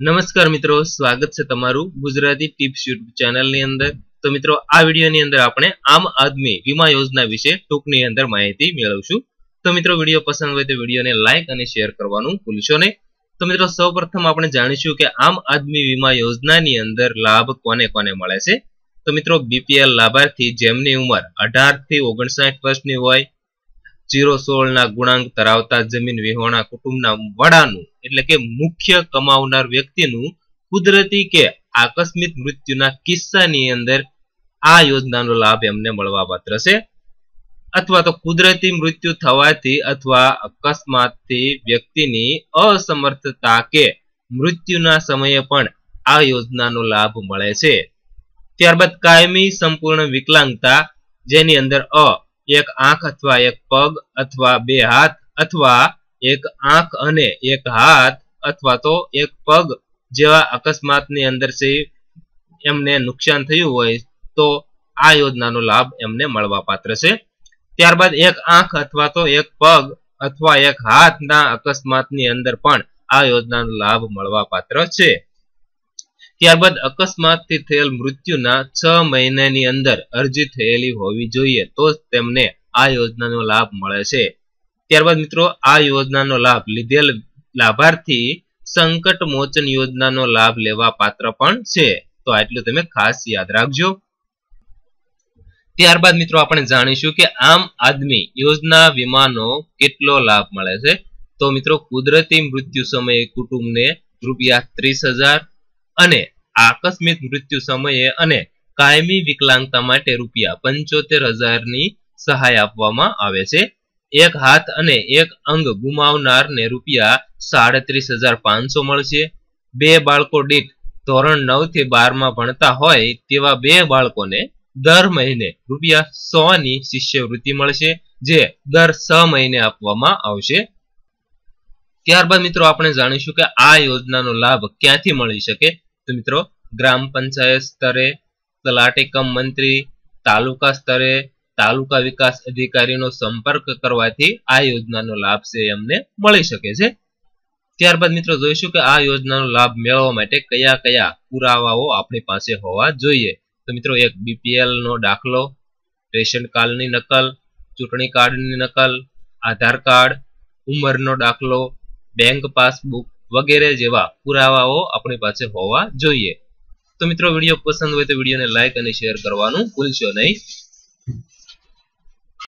નમસ્કાર મિત્રો, સ્વાગત છે તમારું ગુજરાતી ટિપ્સ યુટ્યુબ ચેનલની અંદર. તો મિત્રો, આ વિડીયોની અંદર આપણે આમ આદમી વીમા યોજના વિશે ટૂંકની અંદર માહિતી મેળવશું. તો મિત્રો, વીડિયો પસંદ હોય તો વિડીયોને લાઇક અને શેર કરવાનું ભૂલશો નહીં. તો મિત્રો, સૌપ્રથમ આપણે જાણીશું કે આમ આદમી વીમા યોજનાની અંદર લાભ કોને કોને મળે છે. તો મિત્રો, બીપીએલ લાભાર્થી જેમની ઉંમર અઢારથી ઓગણસાઠ વર્ષની હોય જીરો સોળના ગુણાંક ધરાવતા જમીન વિહોણા કુટુંબના વડાનું, એટલે કે મુખ્ય કમાવનાર વ્યક્તિનું, કુદરતી કે આકસ્મિક મૃત્યુના કિસ્સાની અંદર આ યોજનાનો લાભ એમને મળવા પાત્ર છે. અથવા તો કુદરતી મૃત્યુ થવાથી અથવા અકસ્માતથી વ્યક્તિની અસમર્થતા કે મૃત્યુના સમયે પણ આ યોજનાનો લાભ મળે છે. ત્યારબાદ કાયમી સંપૂર્ણ વિકલાંગતા, જેની અંદર અ એક આંખ અથવા એક પગ અથવા બે હાથ અથવા એક આંખ અને એક હાથ અથવા તો એક પગ જેવા અકસ્માતની અંદર છે એમને નુકસાન થયું હોય તો આ યોજનાનો લાભ એમને મળવા પાત્ર છે. ત્યારબાદ એક આંખ અથવા તો એક પગ અથવા એક હાથના અકસ્માતની અંદર પણ આ યોજનાનો લાભ મળવા પાત્ર છે. ત્યારબાદ અકસ્માતથી થયેલ મૃત્યુના છ મહિનાની અંદર અરજી થયેલી હોવી જોઈએ તો તેમને આ યોજનાનો લાભ મળે છે. ત્યારબાદ મિત્રો, આ યોજનાનો લાભ લીધેલ લાભાર્થી સંકટ મોચન યોજનાનો લાભ લેવા પાત્ર પણ છે. તો આટલું તમે ખાસ યાદ રાખજો. ત્યારબાદ મિત્રો, આપણે જાણીશું કે આમ આદમી યોજના વીમાનો કેટલો લાભ મળે છે. તો મિત્રો, કુદરતી મૃત્યુ સમયે કુટુંબને રૂપિયા ત્રીસ હજાર અને આકસ્મિક મૃત્યુ સમયે અને કાયમી વિકલાંગતા માટે રૂપિયા પંચોતેર હજારની સહાય આપવામાં આવે છે. એક હાથ અને એક અંગ ગુમાવનારને રૂપિયા સાડત્રીસ હજાર પાંચસો મળશે. બે બાળકો દીઠ ધોરણ નવથી બારમાં ભણતા હોય તેવા બે બાળકોને દર મહિને રૂપિયા સો ની શિષ્યવૃત્તિ મળશે, જે દર છ મહિને આપવામાં આવશે. ત્યારબાદ મિત્રો આપણે જાણીશું કે આ યોજનાનો લાભ ક્યાંથી મળી શકે? તો મિત્રો. ગ્રામ પંચાયત સ્તરે તલાટી કમ મંત્રી તાલુકા સ્તરે તાલુકા વિકાસ અધિકારીનો સંપર્ક કરવાથી આ યોજનાનો લાભ છે એમને મળી શકે છે. ત્યારબાદ મિત્રો જોઈશું કે આ યોજનાનો લાભ મેળવવા માટે કયા કયા પુરાવાઓ આપણી પાસે હોવા જોઈએ. તો મિત્રો એક બીપીએલ નો દાખલો, રેશન કાર્ડની નકલ, ચૂંટણી કાર્ડની નકલ, આધાર કાર્ડ, ઉંમરનો દાખલો, બેંક પાસબુક વગેરે જેવા પુરાવાઓ આપણી પાસે હોવા જોઈએ. તો મિત્રો, વીડિયો પસંદ હોય તો વિડીયોને લાઈક અને શેર કરવાનું ભૂલશો નહીં.